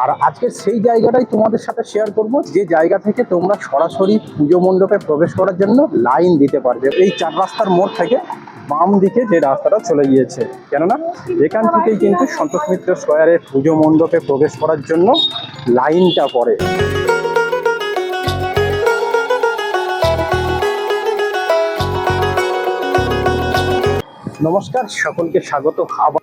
আর আজকে সেই জায়গাটাই তোমাদের সাথে শেয়ার করব যে জায়গা থেকে তোমরা সরাসরি পুজো মণ্ডপে প্রবেশ করার জন্য লাইন দিতে পারবে। এই চার রাস্তার মোড় থেকে বাম দিকে যে রাস্তাটা চলে গিয়েছে। কেননা এখান থেকেই কিন্তু সন্তোষ মিত্র স্কোয়ারের পুজো মণ্ডপে প্রবেশ করার জন্য লাইনটা পড়ে। নমস্কার সকলকে স্বাগত। আবার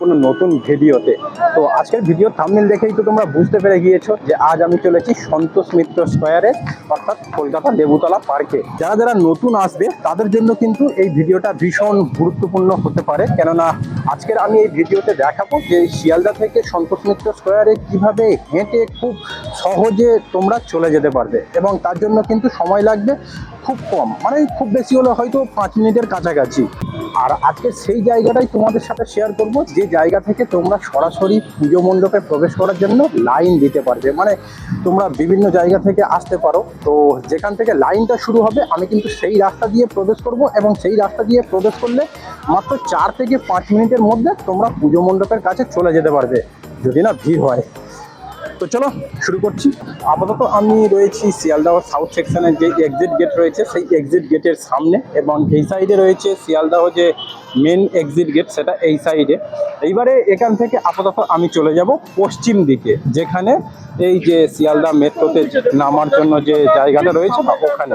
কোনো নতুন ভিডিওতে। তো আজকের ভিডিও থাম্বনেল দেখেই তো তোমরা বুঝতে পেরে গিয়েছো যে আজ আমি চলেছি সন্তোষ মিত্র স্কোয়ারে, অর্থাৎ কলকাতা লেবুতলা পার্কে যারা যারা নতুন আসবে, তাদের জন্য কিন্তু এই ভিডিওটা ভীষণ গুরুত্বপূর্ণ হতে পারে। কেননা আজকের আমি এই ভিডিওতে দেখাবো যে শিয়ালদা থেকে সন্তোষ মিত্র স্কোয়ারে কীভাবে হেঁটে খুব সহজে তোমরা চলে যেতে পারবে। এবং তার জন্য কিন্তু সময় লাগবে খুব কম। মানে খুব বেশি হলে হয়তো পাঁচ মিনিটের কাছাকাছি। আর আজকে সেই জায়গাটাই তোমাদের সাথে শেয়ার করব, যে জায়গা থেকে তোমরা সরাসরি পুজো মণ্ডপে প্রবেশ করার জন্য লাইন দিতে পারবে। মানে তোমরা বিভিন্ন জায়গা থেকে আসতে পারো। তো যেখান থেকে লাইনটা শুরু হবে, আমি কিন্তু সেই রাস্তা দিয়ে প্রবেশ করব এবং সেই রাস্তা দিয়ে প্রবেশ করলে মাত্র চার থেকে পাঁচ মিনিটের মধ্যে তোমরা পুজো মণ্ডপের কাছে চলে যেতে পারবে, যদি না ভিড় হয়। তো চলো, শুরু করছি। আপাতত আমি রয়েছি শিয়ালদাহ সাউথ সেকশনের যে এক্সিট গেট রয়েছে, সেই এক্সিট গেটের সামনে এবং এই সাইডে রয়েছে শিয়ালদাহ যে মেন এক্সিট গেট সেটা এই সাইডে এইবারে এখান থেকে আপাতত আমি চলে যাব পশ্চিম দিকে, যেখানে এই যে শিয়ালদা মেট্রোতে নামার জন্য যে জায়গাটা রয়েছে না ওখানে।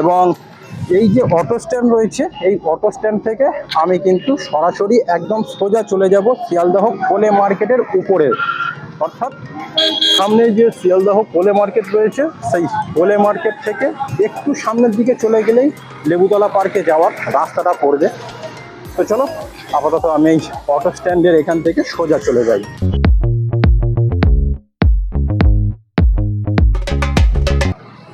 এবং এই যে অটো স্ট্যান্ড রয়েছে, এই অটো স্ট্যান্ড থেকে আমি কিন্তু সরাসরি একদম সোজা চলে যাব শিয়ালদাহ কোলে মার্কেটের উপরে। অর্থাৎ সামনে যে শিয়ালদাহ কোলে মার্কেট রয়েছে, সেই কোলে মার্কেট থেকে একটু সামনের দিকে চলে গেলেই লেবুতলা পার্কে যাওয়ার রাস্তাটা পড়বে। তো চলো, আপাতত আমি এই অটো স্ট্যান্ডের এখান থেকে সোজা চলে যাই।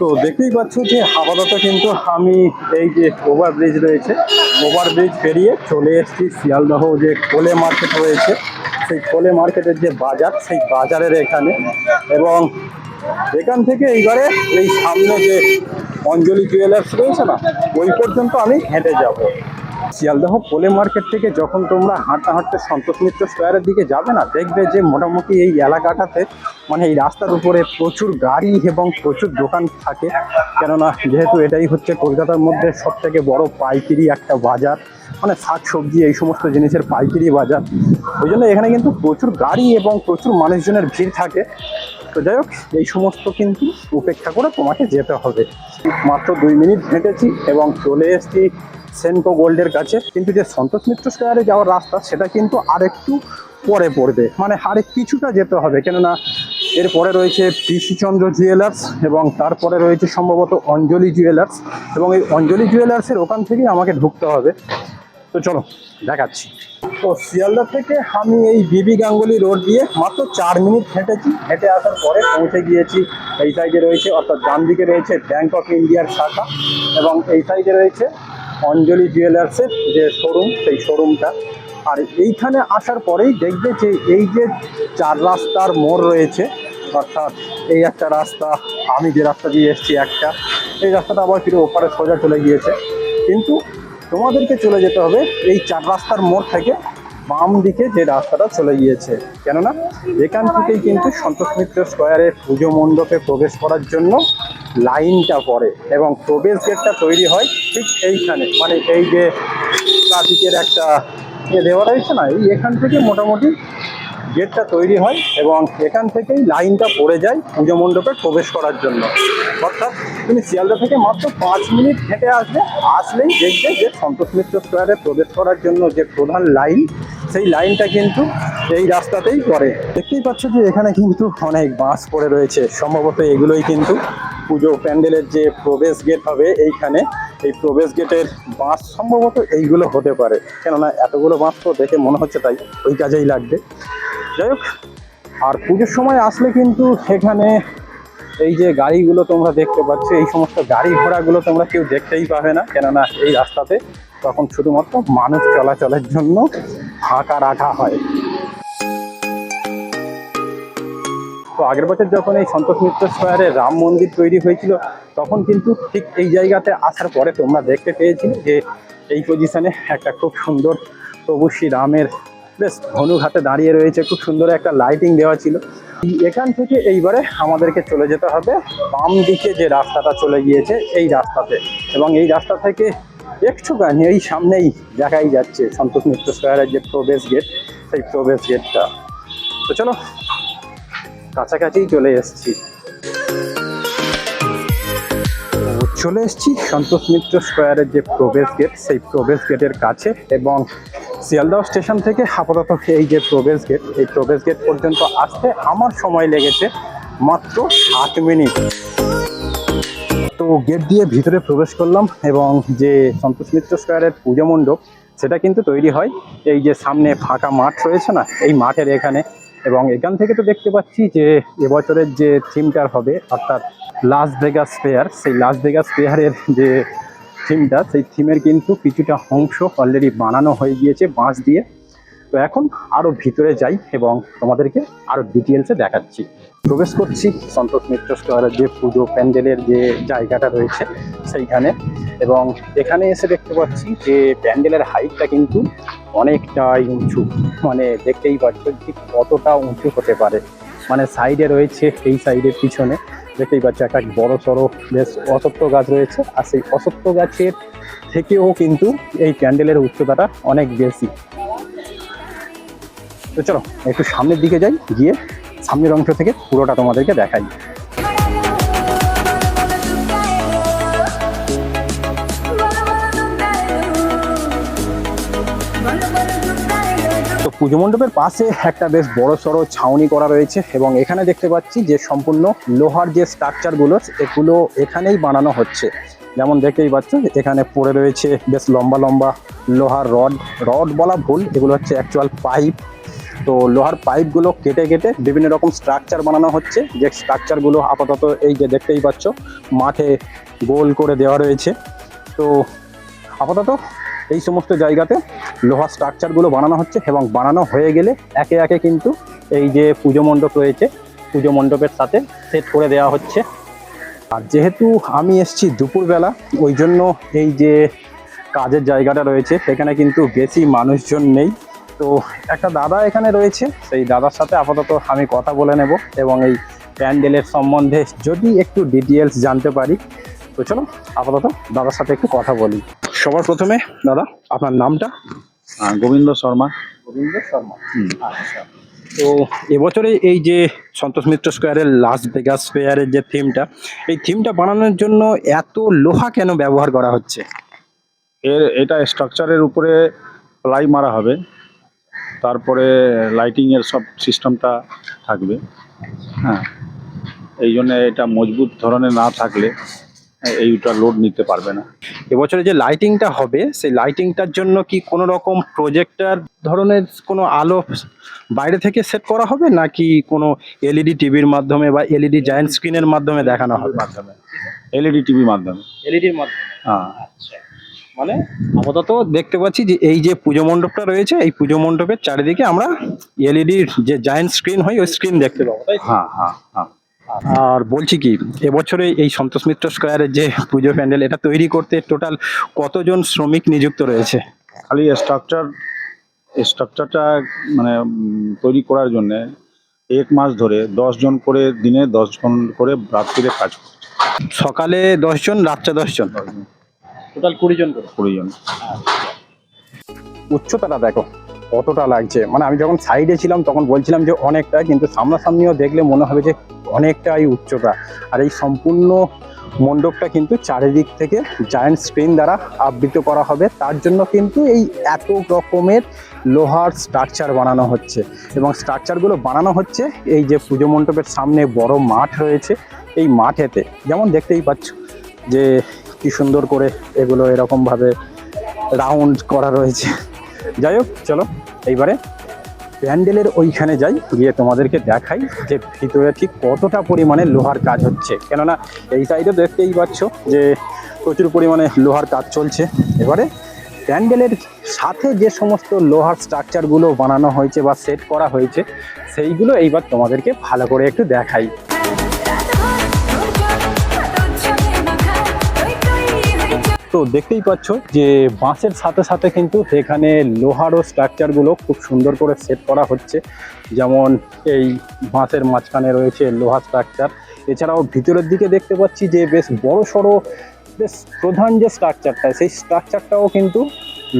তো দেখতেই পাচ্ছ যে আপাতত কিন্তু আমি এই যে ওভার ব্রিজ রয়েছে, ওভার ব্রিজ পেরিয়ে চলে এসেছি শিয়ালদহ যে কোলে মার্কেট রয়েছে। সেই কোলে মার্কেটের যে বাজার, সেই বাজারের এখানে। এবং এখান থেকে এইবারে এই সামনে যে অঞ্জলি জুয়েলার্স রয়েছে না, ওই পর্যন্ত আমি হেঁটে যাব। শিয়ালদহ কোলে মার্কেট থেকে যখন তোমরা হাঁটতে হাঁটতে সন্তোষ মিত্র স্কোয়ারের দিকে যাবে না, দেখবে যে মোটামুটি এই এলাকাটাতে মানে এই রাস্তার উপরে প্রচুর গাড়ি এবং প্রচুর দোকান থাকে। কেননা যেহেতু এটাই হচ্ছে কলকাতার মধ্যে সব থেকে বড় পাইকারি একটা বাজার মানে শাক, সবজি এই সমস্ত জিনিসের পাইকারি বাজার। ওই জন্য এখানে কিন্তু প্রচুর গাড়ি এবং প্রচুর মানুষজনের ভিড় থাকে। তো যাই হোক, এই সমস্ত কিন্তু উপেক্ষা করে তোমাকে যেতে হবে। মাত্র দুই মিনিট হেঁটেছি এবং চলে এসেছি সেনকো গোল্ডের কাছে। কিন্তু যে সন্তোষ মিত্র স্কোয়ারে যাওয়ার রাস্তা, সেটা কিন্তু আরেকটু পরে পড়বে। মানে আরেক কিছুটা যেতে হবে। কেননা এরপরে রয়েছে পিসিচন্দ্র জুয়েলার্স এবং তারপরে রয়েছে সম্ভবত অঞ্জলি জুয়েলার্স এবং এই অঞ্জলি জুয়েলার্সের ওখান থেকেই আমাকে ঢুকতে হবে। তো চলো, দেখাচ্ছি। তো শিয়ালদা থেকে আমি এই বিবি গাঙ্গুলি রোড দিয়ে মাত্র চার মিনিট হেঁটেছি। হেঁটে আসার পরে পৌঁছে গিয়েছি এই সাইডে রয়েছে, অর্থাৎ ডান দিকে রয়েছে ব্যাংক অফ ইন্ডিয়ার শাখা এবং এই সাইডে রয়েছে অঞ্জলি জুয়েলার্সের যে শোরুম সেই শোরুমটা আর এইখানে আসার পরেই দেখবে যে এই যে চার রাস্তার মোড় রয়েছে, অর্থাৎ এই একটা রাস্তা, আমি যে রাস্তা দিয়ে এসেছি একটা, এই রাস্তাটা আবার ফিরে ওপারে সোজা চলে গিয়েছে। কিন্তু তোমাদেরকে চলে যেতে হবে এই চার রাস্তার মোড় থেকে বাম দিকে যে রাস্তাটা চলে গিয়েছে। কেননা এখান থেকেই কিন্তু সন্তোষ মিত্র স্কোয়ারের পুজো মণ্ডপে প্রবেশ করার জন্য লাইনটা পড়ে এবং প্রবেশ গেটটা তৈরি হয় ঠিক এইখানে। মানে এই যে ট্রাফিকের একটা ইয়ে দেওয়া রয়েছে না, এই এখান থেকে মোটামুটি গেটটা তৈরি হয় এবং এখান থেকেই লাইনটা পড়ে যায় পুজো মণ্ডপে প্রবেশ করার জন্য। অর্থাৎ তুমি শিয়ালদা থেকে মাত্র পাঁচ মিনিট হেঁটে আসবে, আসলেই দেখবে যে সন্তোষ মিত্র স্কোয়ারে প্রবেশ করার জন্য যে প্রধান লাইন, সেই লাইনটা কিন্তু এই রাস্তাতেই করে দেখতেই পাচ্ছ যে এখানে কিন্তু অনেক বাস পড়ে রয়েছে। সম্ভবত এগুলোই কিন্তু পুজো প্যান্ডেলের যে প্রবেশ গেট হবে এইখানে। এই প্রবেশ গেটের বাস সম্ভবত এইগুলো হতে পারে। কেননা এতগুলো বাঁশ তো দেখে মনে হচ্ছে তাই ওই কাজেই লাগবে। যাই হোক, আর পুজোর সময় আসলে কিন্তু সেখানে এই যে গাড়িগুলো তোমরা দেখতে পাচ্ছ, এই সমস্ত গাড়ি ঘোড়াগুলো তোমরা কেউ দেখতেই পাবে না। কেননা এই রাস্তাতে তখন শুধুমাত্র মানুষ চলাচলের জন্য ফাঁকা রাখা হয়। তো আগের বছর যখন এই সন্তোষ মিত্র স্কোয়ারে রাম মন্দির তৈরি হয়েছিল তখন কিন্তু ঠিক এই জায়গাতে আসার পরে তোমরা দেখতে পেয়েছিলে যে এই পজিশনে একটা খুব সুন্দর প্রভু শ্রী রামের বেশ ধনুঘাটে দাঁড়িয়ে রয়েছে। খুব সুন্দর একটা লাইটিং দেওয়া ছিল। এখান থেকে এইবারে আমাদেরকে চলে যেতে হবে। বাম দিকে যে রাস্তাটা চলে গিয়েছে, এই রাস্তাতে। এবং এই রাস্তা থেকে একটুখানি এই সামনেই দেখাই যাচ্ছে সন্তোষ মিত্র স্কোয়ারের যে প্রবেশ গেট সেই প্রবেশ গেটটা তো চলো, কাছাকাছি চলে এসেছি। চলে এসেছি সন্তোষ মিত্র স্কোয়ারের যে প্রবেশ গেট সেই প্রবেশ গেটের কাছে এবং শিয়ালদহ স্টেশন থেকে আপাতত এই যে প্রবেশ গেট এই প্রবেশ গেট পর্যন্ত আসতে আমার সময় লেগেছে মাত্র সাত মিনিট। তো গেট দিয়ে ভিতরে প্রবেশ করলাম এবং যে সন্তোষ মিত্র স্কোয়ারের পুজো মণ্ডপ, সেটা কিন্তু তৈরি হয়। এই যে সামনে ফাঁকা মাঠ রয়েছে না, এই মাঠের এখানে এবং এখান থেকে তো দেখতে পাচ্ছি যে এবছরের যে থিমটার হবে, অর্থাৎ লাস ভেগাস ফেয়ার সেই লাস ভেগাস ফেয়ারের যে থিমটা, সেই থিমের কিন্তু কিছুটা অংশ অলরেডি বানানো হয়ে গিয়েছে বাঁশ দিয়ে। তো এখন আরও ভিতরে যাই এবং তোমাদেরকে আরও ডিটেলসে দেখাচ্ছি। প্রবেশ করছি সন্তোষ মিত্র স্কোয়ারের যে পুজো প্যান্ডেলের যে জায়গাটা রয়েছে সেইখানে এবং এখানে এসে দেখতে পাচ্ছি যে প্যান্ডেলের হাইটটা কিন্তু অনেকটাই উঁচু। মানে দেখতেই পাচ্ছ ঠিক কতটা উঁচু হতে পারে। মানে সাইডে রয়েছে এই সাইডের পিছনে দেখতেই পাচ্ছ একটা বড় সড়ো বেশ অসত্য গাছ রয়েছে আর সেই অসত্য গাছের থেকেও কিন্তু এই প্যান্ডেলের উচ্চতাটা অনেক বেশি। তো চলো, একটু সামনের দিকে যাই, গিয়ে সামনের অংশ থেকে পুরোটা তোমাদেরকে দেখাই। তো পুজো মণ্ডপের পাশে একটা বেশ বড় সড়ো ছাউনি করা রয়েছে এবং এখানে দেখতে পাচ্ছি যে সম্পূর্ণ লোহার যে স্ট্রাকচারগুলো এগুলো এখানেই বানানো হচ্ছে। যেমন দেখতেই পাচ্ছ, এখানে পড়ে রয়েছে বেশ লম্বা লম্বা লোহার রড রড বলা ভুল, এগুলো হচ্ছে অ্যাকচুয়াল পাইপ তো লোহার পাইপগুলো কেটে কেটে বিভিন্ন রকম স্ট্রাকচার বানানো হচ্ছে। যে স্ট্রাকচারগুলো আপাতত এই যে দেখতেই পাচ্ছ, মাঠে গোল করে দেওয়া রয়েছে। তো আপাতত এই সমস্ত জায়গাতে লোহার স্ট্রাকচারগুলো বানানো হচ্ছে এবং বানানো হয়ে গেলে একে একে কিন্তু এই যে পুজো মণ্ডপ রয়েছে, পুজো মণ্ডপের সাথে সেট করে দেওয়া হচ্ছে। আর যেহেতু আমি এসছি দুপুরবেলা, ওই জন্য এই যে কাজের জায়গাটা রয়েছে, সেখানে কিন্তু বেশি মানুষজন নেই। তো একটা দাদা এখানে রয়েছে। সেই দাদার সাথে আপাতত আমি কথা বলে নেব এবং এই প্যান্ডেলের সম্বন্ধে যদি একটু ডিটেলস জানতে পারি তো চলো আপাতত দাদার সাথে একটু কথা বলি। সবার প্রথমে দাদা আপনার নামটা? গোবিন্দ শর্মা। গোবিন্দ শর্মা। আচ্ছা। তো এবছরে এই যে সন্তোষ মিত্র স্কোয়ারের লাস ভেগাস ফেয়ারের যে থিমটা এই থিমটা বানানোর জন্য এত লোহা কেন ব্যবহার করা হচ্ছে? এর এটা স্ট্রাকচারের উপরে প্লাই মারা হবে। তারপরে লাইটিংয়ের সব সিস্টেমটা থাকবে। হ্যাঁ এই জন্য এটা মজবুত ধরনের না থাকলে এইটা লোড নিতে পারবে না। এবছরে যে লাইটিংটা হবে সেই লাইটিংটার জন্য কি কোনো রকম প্রজেক্টর ধরনের কোনো আলো বাইরে থেকে সেট করা হবে নাকি কোনো এলইডি টিভির মাধ্যমে বা এলইডি জায়েন্ট স্ক্রিনের মাধ্যমে দেখানো হবে? মাধ্যমে। এলইডি টিভির মাধ্যমে এলইডির মাধ্যমে? হ্যাঁ। আচ্ছা। মানে? আপাতত দেখতে পাচ্ছি যে এই যে পুজো মণ্ডপটা রয়েছে এই পুজো মণ্ডপের চারিদিকে আমরা এলইডির যে জায়েন্ট স্ক্রিন হয় ওই স্ক্রিন দেখতে পাবো তাই হ্যাঁ হ্যাঁ হ্যাঁ। আর বলছি কি এবছরে এই সন্তোষ মিত্র স্কোয়ারের যে পুজো প্যান্ডেল এটা তৈরি করতে টোটাল কতজন শ্রমিক নিযুক্ত রয়েছে? খালি স্ট্রাকচার স্ট্রাকচারটা মানে তৈরি করার জন্য এক মাস ধরে দশ জন করে দিনে দশ জন করে রাত্রিরে কাজ করছে। সকালে দশজন রাত্রে দশজন দশ জন, টোটাল কুড়ি জন করে। কুড়ি জন। উচ্চতাটা দেখো কতটা লাগছে। মানে আমি যখন সাইডে ছিলাম তখন বলছিলাম যে অনেকটা কিন্তু সামনাসামনিও দেখলে মনে হবে যে অনেকটাই উচ্চতা। আর এই সম্পূর্ণ মণ্ডপটা কিন্তু চারিদিক থেকে জায়ান্ট স্ক্রিন দ্বারা আবৃত করা হবে। তার জন্য কিন্তু এই এত রকমের লোহার স্ট্রাকচার বানানো হচ্ছে। এবং স্ট্রাকচারগুলো বানানো হচ্ছে এই যে পুজো মণ্ডপের সামনে বড় মাঠ রয়েছে। এই মাঠেতে যেমন দেখতেই পাচ্ছ যে কি সুন্দর করে এগুলো এরকমভাবে রাউন্ড করা রয়েছে। যাই হোক, চলো, এইবারে প্যান্ডেলের ওইখানে যাই, গিয়ে তোমাদেরকে দেখাই যে ভিতরে ঠিক কতটা পরিমাণে লোহার কাজ হচ্ছে। কেননা এই সাইডে দেখতেই পাচ্ছ যে প্রচুর পরিমাণে লোহার কাজ চলছে। এবারে প্যান্ডেলের সাথে যে সমস্ত লোহার স্ট্রাকচারগুলো বানানো হয়েছে বা সেট করা হয়েছে, সেইগুলো এইবার তোমাদেরকে ভালো করে একটু দেখাই। তো দেখতেই পাচ্ছ যে বাঁশের সাথে সাথে কিন্তু এখানে লোহারও স্ট্রাকচারগুলো খুব সুন্দর করে সেট করা হচ্ছে। যেমন এই বাঁশের মাঝখানে রয়েছে লোহা স্ট্রাকচার এছাড়াও ভিতরের দিকে দেখতে পাচ্ছি যে বেশ বড় সড়ো বেশ প্রধান যে স্ট্রাকচারটা সেই স্ট্রাকচারটাও কিন্তু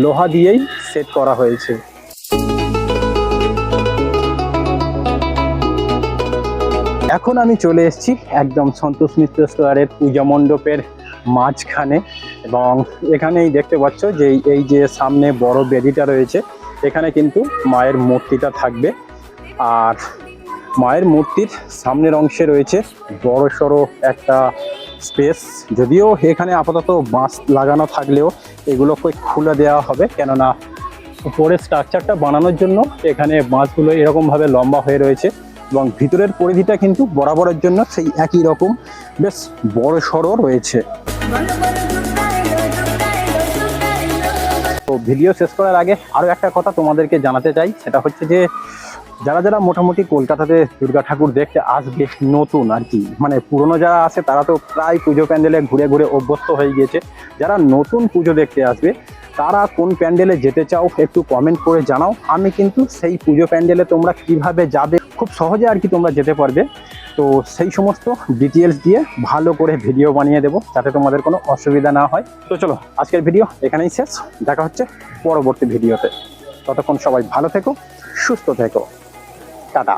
লোহা দিয়েই সেট করা হয়েছে। এখন আমি চলে এসেছি একদম সন্তোষ মিত্র স্কোয়ারের পূজা মণ্ডপের মাঝখানে। এবং এখানেই দেখতে পাচ্ছ যে এই- যে সামনে বড় বেদিটা রয়েছে, এখানে কিন্তু মায়ের মূর্তিটা থাকবে। আর মায়ের মূর্তির সামনের অংশে রয়েছে বড় সড়ো একটা স্পেস। যদিও এখানে আপাতত বাঁশ লাগানো থাকলেও এগুলোকে খুলে দেওয়া হবে, কেননা উপরের স্ট্রাকচারটা বানানোর জন্য এখানে বাঁশগুলো এরকমভাবে লম্বা হয়ে রয়েছে এবং ভিতরের পরিধিটা কিন্তু বরাবরের জন্য সেই একই রকম। বেশ বড় সড়ো রয়েছে। তো ভিডিও শেষ করার আগে আরও একটা কথা তোমাদেরকে জানাতে চাই। সেটা হচ্ছে যে, যারা যারা মোটামুটি কলকাতাতে দুর্গা ঠাকুর দেখতে আসবে নতুন আর কি মানে পুরনো যারা আছে তারা তো প্রায় পুজো প্যান্ডেলে ঘুরে ঘুরে অভ্যস্ত হয়ে গিয়েছে। যারা নতুন পুজো দেখতে আসবে, তারা কোন প্যান্ডেলে যেতে চাও একটু কমেন্ট করে জানাও। আমি কিন্তু সেই পুজো প্যান্ডেলে তোমরা কীভাবে যাবে, খুব সহজে আর কি তোমরা যেতে পারবে। তো সেই সমস্ত ডিটেলস দিয়ে ভালো করে ভিডিও বানিয়ে দেবো, যাতে তোমাদের কোনো অসুবিধা না হয়। তো চলো, আজকের ভিডিও এখানেই শেষ। দেখা হচ্ছে পরবর্তী ভিডিওতে ততক্ষণ সবাই ভালো থেকো, সুস্থ থেকো। টাটা।